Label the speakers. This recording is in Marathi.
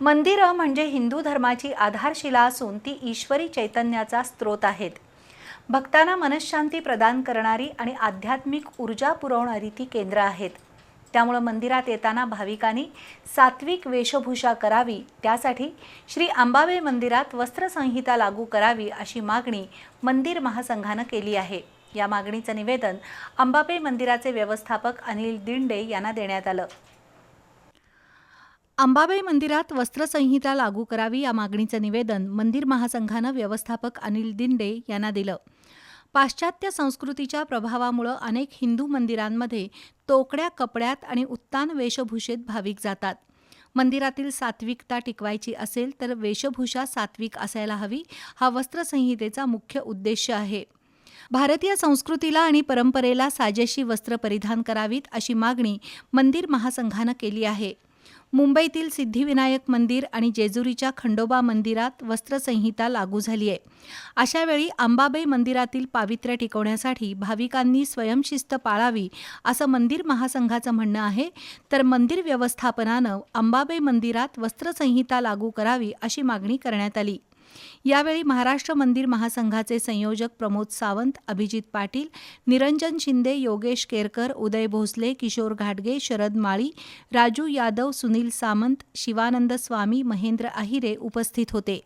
Speaker 1: मंदिरं म्हणजे हिंदू धर्माची आधारशिला असून ती ईश्वरी चैतन्याचा स्रोत आहेत. भक्तांना मनशांती प्रदान करणारी आणि आध्यात्मिक ऊर्जा पुरवणारी ती केंद्र आहेत. त्यामुळं मंदिरात येताना भाविकांनी सात्विक वेशभूषा करावी त्यासाठी श्री अंबाबाई मंदिरात वस्त्रसंहिता लागू करावी अशी मागणी मंदिर महासंघानं केली आहे. या मागणीचं निवेदन अंबाबाई मंदिराचे व्यवस्थापक अनिल दिंडे यांना देण्यात आलं. अंबाबाई मंदिरात वस्त्रसंहिता लागू करावी या मागणीचं निवेदन मंदिर महासंघानं व्यवस्थापक अनिल दिंडे यांना दिलं. पाश्चात्य संस्कृतीच्या प्रभावामुळं अनेक हिंदू मंदिरांमध्ये तोकड्या कपड्यात आणि उत्तान वेशभूषेत भाविक जातात. मंदिरातील सात्विकता टिकवायची असेल तर वेशभूषा सात्विक असायला हवी हा वस्त्रसंहितेचा मुख्य उद्देश आहे. भारतीय संस्कृतीला आणि परंपरेला साजेशी वस्त्र परिधान करावीत अशी मागणी मंदिर महासंघानं केली आहे. मुंबईतील सिद्धिविनायक मंदिर आणि जेजुरीच्या खंडोबा मंदिरात वस्त्रसंहिता लागू झाली आहे. अशावेळी अंबाबाई मंदिरातील पावित्र्य टिकवण्यासाठी भाविकांनी स्वयंशिस्त पाळावी असं मंदिर महासंघाचं म्हणणं आहे. तर मंदिर व्यवस्थापनानं अंबाबाई मंदिरात वस्त्रसंहिता लागू करावी अशी मागणी करण्यात आली. यावेळी महाराष्ट्र मंदिर महासंघाचे संयोजक प्रमोद सावंत अभिजित पाटील निरंजन शिंदे योगेश केरकर उदय भोसले किशोर घाटगे शरद माळी राजू यादव सुनील सामंत शिवानंद स्वामी महेंद्र अहिरे उपस्थित होते.